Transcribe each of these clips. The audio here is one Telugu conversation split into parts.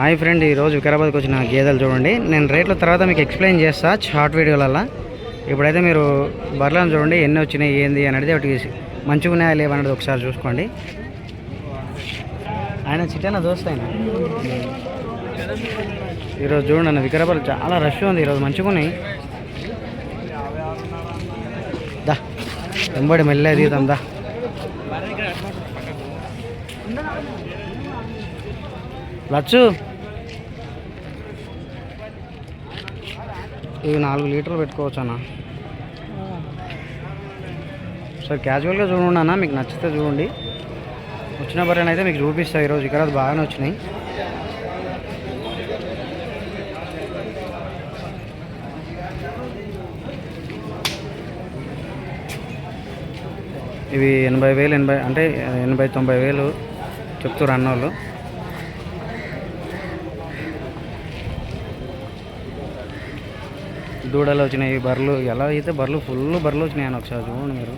హాయ్ ఫ్రెండ్ ఈరోజు వికారాబాద్కి వచ్చిన గేదెలు చూడండి. నేను రేట్ల తర్వాత మీకు ఎక్స్ప్లెయిన్ చేస్తా షార్ట్ వీడియోలలో ఇప్పుడైతే మీరు బర్లను చూడండి ఎన్ని వచ్చినాయి ఏంది అనేది ఒకటి మంచిగా ఉన్నాయా లేవనేది ఒకసారి చూసుకోండి. ఆయన చిట్టన దోస్త్ ఆయన. ఈరోజు చూడండి అన్న వికారాబాద్ చాలా రష్ ఉంది ఈరోజు మంచిగా ఉన్నాయి. దా వెంబడి మెల్లే తీద్దాం దా. లచ్చు. ఇవి నాలుగు లీటర్లు పెట్టుకోవచ్చు అన్న సార్ క్యాజువల్గా చూడండి అన్న మీకు నచ్చితే చూడండి. వచ్చిన బర్రెని అయితే మీకు చూపిస్తా ఈరోజు ఇక్కడ బాగానే వచ్చినాయి. ఇవి ఎనభై వేలు ఎనభై అంటే ఎనభై తొంభై వేలు చెప్తారు అన్నోళ్ళు. దూడలు వచ్చినాయి బర్రెలు ఎలా అయితే బర్రెలు ఫుల్ బర్రెలు వచ్చినాయి అని ఒకసారి చూడండి మీరు.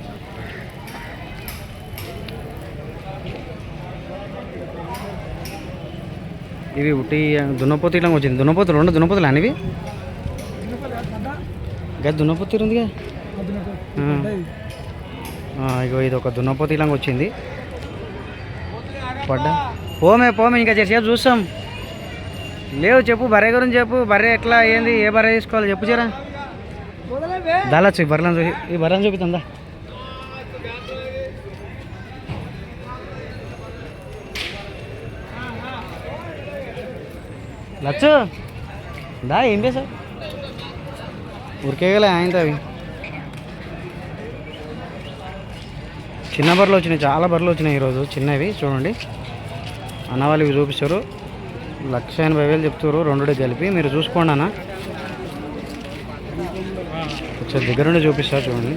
ఇవి ఉట్టి దున్నపోతు ఇలా వచ్చింది. దున్నపోతు రెండు దున్నపోతులు అనేవి? గది దున్నపోతు ఉందిగా ఆ. ఇగో ఇది ఒక దున్నపోతు ఇలా వచ్చింది. పడ్డా? పోమే పోమే ఇంకా చేసేపు చూస్తాం. లేవు చెప్పు బర్రె గురించి చెప్పు బర్రె ఎట్లా ఏంది ఏ బర్రె తీసుకోవాలి చెప్పు జరా. దాలచ్చు ఈ బర్రెలను చూసి ఈ బర్రెను చూపిస్తుందా? లచ్చు దా ఏం చేసావు? ఉరికేగలే ఆయనతో అవి. చిన్న బర్రెలు వచ్చినాయి చాలా బర్రెలు వచ్చినాయి ఈరోజు చిన్నవి చూడండి. అన్న వాళ్ళు ఇవి చూపిస్తారు. లక్ష ఎనభై వేలు చెప్తారు రెండు కలిపి. మీరు చూసుకోండి అన్న. కొంచెం దగ్గర నుండి చూపిస్తా చూడండి.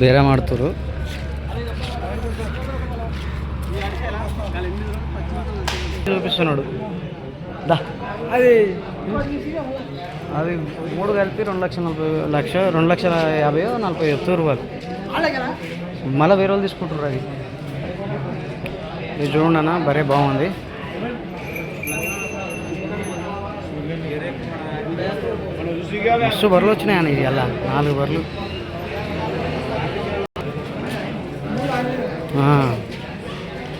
ಬೇರೆ ಮಾಡ್ತರು చూపిస్తున్నాడు దా అది అది మూడు కలిపి రెండు లక్షల నలభై లక్ష రెండు లక్షల యాభై నలభై చెప్తారు వాళ్ళు మళ్ళీ వేరే వాళ్ళు తీసుకుంటారు అది ఇది చూడండి అన్న బరే బాగుంది మస్తు బర్రెలు వచ్చినాయని ఇది అలా. నాలుగు బర్రెలు.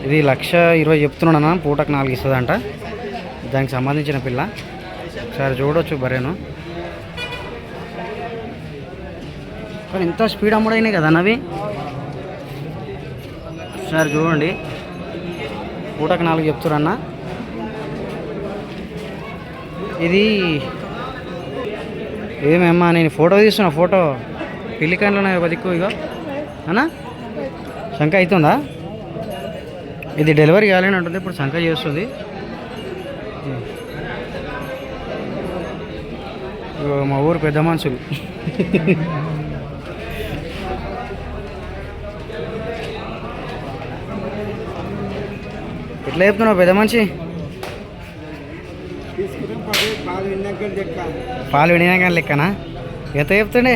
ఇది లక్ష ఇరవై చెప్తున్నాడు అన్న పూటకు నాలుగు ఇస్తుందంట. దానికి సంబంధించిన పిల్ల. ఒకసారి చూడొచ్చు బరేను కానీ ఇంత స్పీడ్ అమ్ముడైనాయి కదా అన్నవి. ఒకసారి చూడండి. పూటకు నాలుగు చెప్తురన్న ఇది ఏమేమ్మా నేను ఫోటో తీస్తున్నా ఫోటో. పిల్లికాయలు ఉన్నాయి ఒక దిక్కు ఇగో. అనా శంక అవుతుందా ఇది డెలివరీ కాలేని ఉంటుంది ఇప్పుడు శంక చేస్తుంది. ఇగో మా ఊరు పెద్ద మనుషులు. ఎట్లా చెప్తున్నావు పెద్ద మనిషి? పాలు వినియాక లెక్కనా? ఎంత చెప్తుండే?